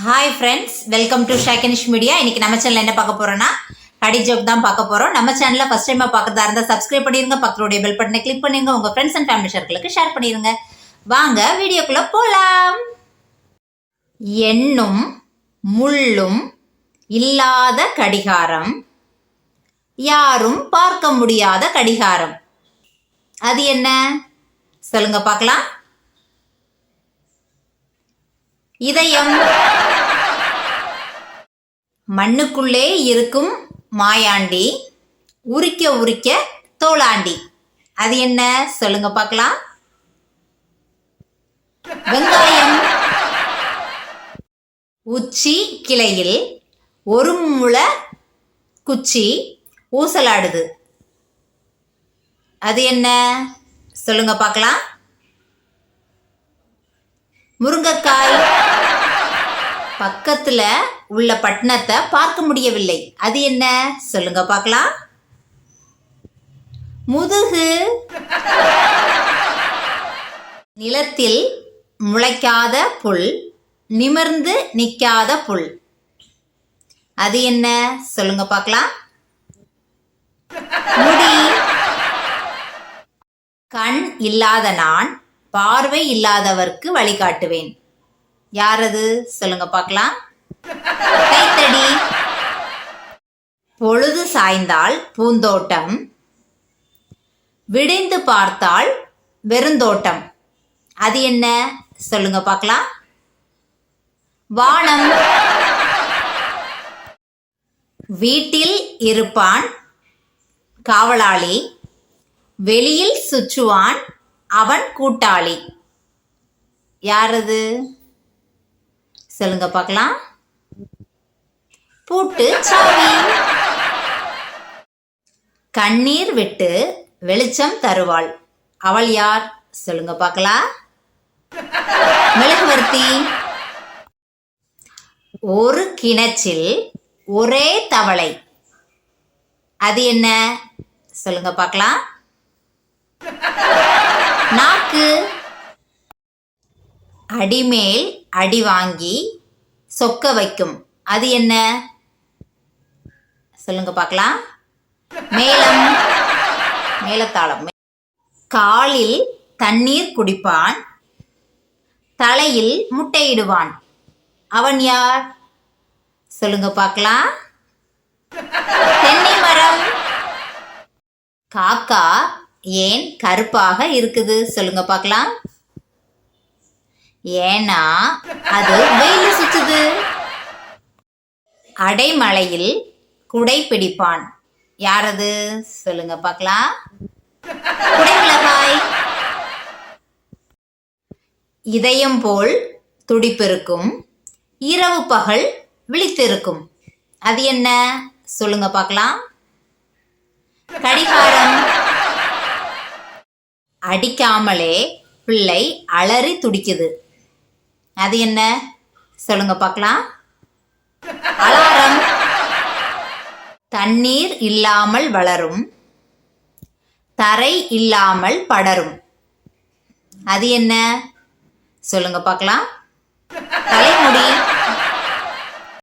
Hi friends welcome to ஷேக்கனிஷ் media இன்னைக்கு நம்ம சேனல் என்ன பார்க்க போறோம்னா கடி ஜோக் தான் பார்க்க போறோம். நம்ம சேனல்ல ஃபர்ஸ்ட் டைம் பார்க்கறதா இருந்தா சப்ஸ்கிரைப் பண்ணிருங்க. பக்கத்துடைய பெல் பட்டனை கிளிக் பண்ணிருங்க. உங்க ஃப்ரெண்ட்ஸ் அண்ட் ஃபேமிலி சர்க்கிளுக்கு ஷேர் பண்ணிருங்க. வாங்க வீடியோக்குள்ள போலாம். எண்ணும் முள்ளும் இல்லாத கடிகாரம். யாரும் பார்க்க முடியாத கடிகாரம். அது என்ன? சொல்லுங்க பார்க்கலாம். இதயம். மண்ணுக்குள்ளே இருக்கும் மாயாண்டி உரிக்க உரிக்க தோளாண்டி. அது என்ன? சொல்லுங்க பார்க்கலாம். வெங்காயம் உச்சி கிளையில் ஒரு முள குச்சி ஊசலாடுது. அது என்ன? சொல்லுங்க பார்க்கலாம். பக்கத்துல உள்ள பட்டணத்தை பார்க்க முடியவில்லை. அது என்ன? சொல்லுங்க பார்க்கலாம். முதுகு. நிலத்தில் முளைக்காத புல் நிமிர்ந்து நிற்காத புல். அது என்ன? சொல்லுங்க பார்க்கலாம். முடி. கண் இல்லாத நான் பார்வை இல்லாதவர்க்கு வழிகாட்டுவேன். யார் அது சொல்லுங்க பார்க்கலாம். கைத்தடி. பொழுது சாய்ந்தால் பூந்தோட்டம். விடிந்து பார்த்தால் வெறுந்தோட்டம். அது என்ன? சொல்லுங்க பார்க்கலாம். வானம். வீட்டில் இருப்பான் காவலாளி. வெளியில் சுற்றுவான் அவன் கூட்டாளி. யாரது? சொல்லுங்க பார்க்கலாம். பூட்டு சாவி. கண்ணீர் விட்டு வெளிச்சம் தருவாள். அவள் யார்? சொல்லுங்க பார்க்கலாம். மெழுகுவர்த்தி ஒரு கிணற்றில் ஒரே தவளை. அது என்ன? சொல்லுங்க பார்க்கலாம். நாக்கு. அடிமேல் அடி வாங்கி சொக்க வைக்கும். அது என்ன? சொல்லுங்க பார்க்கலாம். மேளம். மேலத்தாளம் காலில் தண்ணீர் குடிப்பான். தலையில் முட்டையிடுவான். அவன் யார்? சொல்லுங்க பார்க்கலாம். தென்னை மரம். காக்கா ஏன் கருப்பாக இருக்குது? சொல்லுங்க பார்க்கலாம். ஏன்னா அது வெயில் சுத்துது. அடைமலையில் குடை பிடிப்பான் யாரது? சொல்லுங்க பார்க்கலாம். குடைமிளகாய். இதயம் போல் துடிப்பிருக்கும். இரவு பகல் விழித்திருக்கும். அது என்ன? சொல்லுங்க பார்க்கலாம். கடிகாரம். அடிக்காமலே பிள்ளை அலறி துடிக்குது. அது என்ன? சொல்லுங்க பார்க்கலாம். அலாரம். தண்ணீர் இல்லாமல் வளரும். தரை இல்லாமல் படரும். அது என்ன? சொல்லுங்க பார்க்கலாம். தலைமுடி.